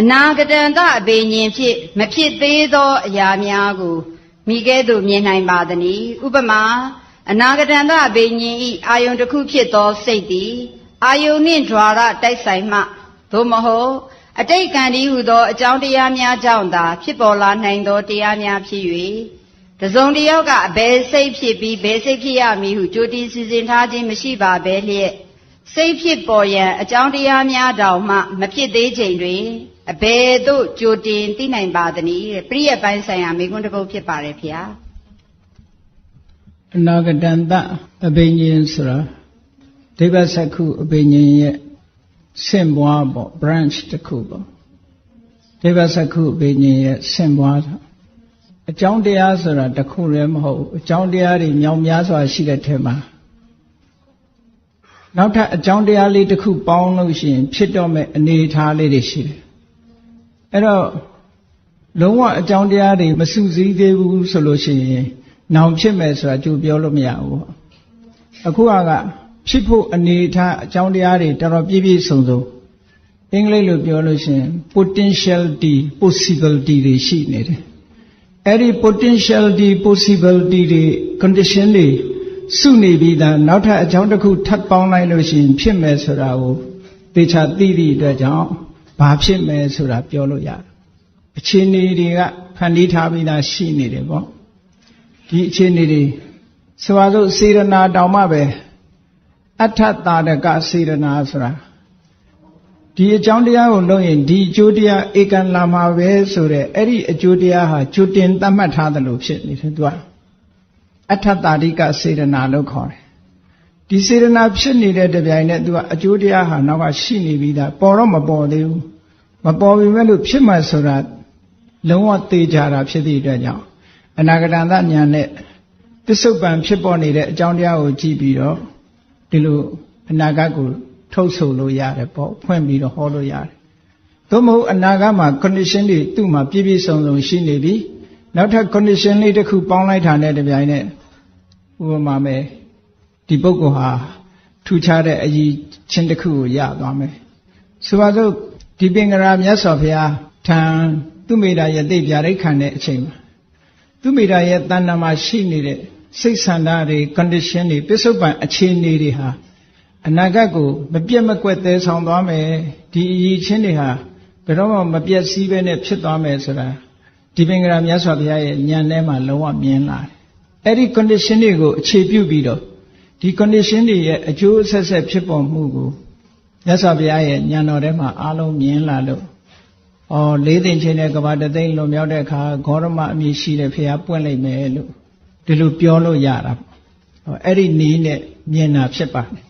အနာဂတံသအပေညင်ဖြစ်မဖြစ်သေးသောအရာများကိုမိခဲ့သို့မြင်နိုင်ပါသနည်းဥပမာအနာဂတံသအပေညင်ဤအာယုန်တစ်ခုဖြစ်သောစိတ်သည်အာယုန်နှင့်ဓာရတိုက်ဆိုင်မှသို့မဟုတ်အတိတ်ကံဒီဟုသောအကြောင်းတရားများကြောင့်သာဖြစ်ပေါ်လာနိုင်သောတရားများဖြစ်၍တစုံတစ်ယောက်ကအဘယ်စိတ်ဖြစ်ပြီးဘယ်စိတ်ဖြစ်ရမည်ဟုကြိုတင်စီစဉ်ထားခြင်းမရှိပါဘဲလျက် စိတ်ဖြစ်ပေါ်ရန်အကြောင်းတရားများတောင်မှ မဖြစ်သေးချိန်တွင်အဘယ်သို့ကြိုတင်သိနိုင်ပါသနည်းတဲ့ပရိယတ်ပိုင်းဆိုင်ရာမိကွန်းတစ်ပုဒ်ဖြစ်ပါတယ်ဖေဟာအနာဂတံတအဘိညာဉ်ဆိုတာဒိဗ္ဗစက္ခုအဘိညာဉ်ရဲ့ဆင့်ပွားပေါ့ branch တစ်ခုပေါ့ဒိဗ္ဗစက္ခုအဘိညာဉ်ရဲ့ဆင့်ပွားတာအကြောင်းတရားဆိုတာတစ်ခုလည်းမဟုတ်ဘူးအကြောင်းတရားတွေမြောင်များစွာရှိတဲ့ထဲမှာ နောက်ထပ်အကြောင်းတရားလေးတစ်ခုပေါင်းလို့ရှိရင်ဖြစ်တော့မဲ့အနေအထားလေးတွေရှိတယ်အဲ့တော့လုံးဝအကြောင်းတရားတွေမစုစည်းသေးဘူးဆိုလို့ရှိရင်နောင်ဖြစ်မယ်ဆိုတာကြိုပြောလို့မရဘူးပေါ့အခုကဖြစ်ဖို့အနေအထားအကြောင်းတရားတွေတော်တော်ပြည့်ပြည့်စုံစုံအင်္ဂလိပ်လိုပြောလို့ရှိရင် potentiality possibility တွေရှိနေတယ်အဲ့ဒီ potentiality possibility တွေ condition တွေ စုနေပြီးသားနောက်ထပ်အကြောင်းတစ်ခုထပ်ပေါင်းလိုက်လို့ရှိရင်ဖြစ်မယ်ဆိုတာကိုသေချာသိသည့်အတွက်ကြောင့်ဘာဖြစ်မယ်ဆိုတာပြောလို့ရတယ်အခြေအနေတွေကဖန်တီးထားပြီးသားရှိနေတယ်ပေါ့ဒီအခြေအနေတွေဆိုပါစို့စေရနာတောင်မှပဲအထတာဒကစေရနာဆိုတာဒီအကြောင်းတရားကိုလုပ်ရင်ဒီအကျိုးတရားဧကံလာမှာပဲဆိုတဲ့အဲ့ဒီအကျိုးတရားဟာကျွတင်သတ်မှတ်ထားတယ်လို့ဖြစ်နေတယ်သူက အထတာဒိကစေရနာလို့ခေါ်တယ်ဒီစေရနာဖြစ်နေတဲ့တပြိုင်နက်သူကအကျိုးတရားဟာနောက်ကရှိနေပြီးသားပေါ်တော့မပေါ်သေးဘူးမပေါ်ပြီမဲ့လို့ဖြစ်မှဆိုတာလုံးဝသေချာတာဖြစ်သည့်အတွက်ကြောင့်အနာဂတန်သဉာဏ်နဲ့ပစ္စုပန်ဖြစ်ပေါ်နေတဲ့အကြောင်းတရားကိုကြည့်ပြီးတော့ဒီလိုအနာဂတ်ကိုထုတ်ဆိုလို့ရတယ်ပေါ့ဖွင့်ပြီးတော့ဟောလို့ရတယ်သို့မဟုတ်အနာဂတ်မှာ condition တွေသူ့မှာပြည့်ပြည့်စုံစုံရှိနေပြီနောက်ထပ် condition လေးတစ်ခုပေါင်းလိုက်တာနဲ့တပြိုင်နက် ဥပမာမဲ့ဒီပုဂ္ဂိုလ်ဟာထူခြားတဲ့အရေးချင်းတစ်ခုကိုရသွားမယ်ဆိုပါစို့ဒီပင်ကရာမြတ်စွာဘုရားထံသူမိတာရဲ့သိပြရိတ်ခံတဲ့အချိန်မှာသူမိတာရဲ့တဏ္ဍာမှာရှိနေတဲ့စိတ်ဆန္ဒတွေ condition တွေပစ္စုပန်အခြေအနေတွေဟာအနာဂတ်ကိုမပြတ်မကွက်သဲဆောင်သွားမယ်ဒီအရေးချင်းတွေဟာဘယ်တော့မှမပြတ်စည်းပဲနဲ့ဖြစ်သွားမယ်ဆိုတာဒီပင်ကရာမြတ်စွာဘုရားရဲ့ဉာဏ်ထဲမှာလုံးဝမြင်လာတယ် အဲ့ဒီ condition တွေကိုအခြေပြုပြီးတော့ဒီ condition တွေရဲ့အကျိုးဆက်ဆက်ဖြစ်ပေါ်မှုကိုမြတ်စွာဘုရားရဲ့ဉာဏ်တော်ထဲမှာအားလုံးမြင်လာလို့ဩလေးသိင်ချင်းတဲ့ကဘာတသိန်းလွန်မြောက်တဲ့အခါဂေါရမအမည်ရှိတဲ့ဘုရားပွင့်လိုက်မယ်လို့ဒီလိုပြောလို့ရတာပေါ့အဲ့ဒီနီးနဲ့မြင်တာဖြစ်ပါတယ်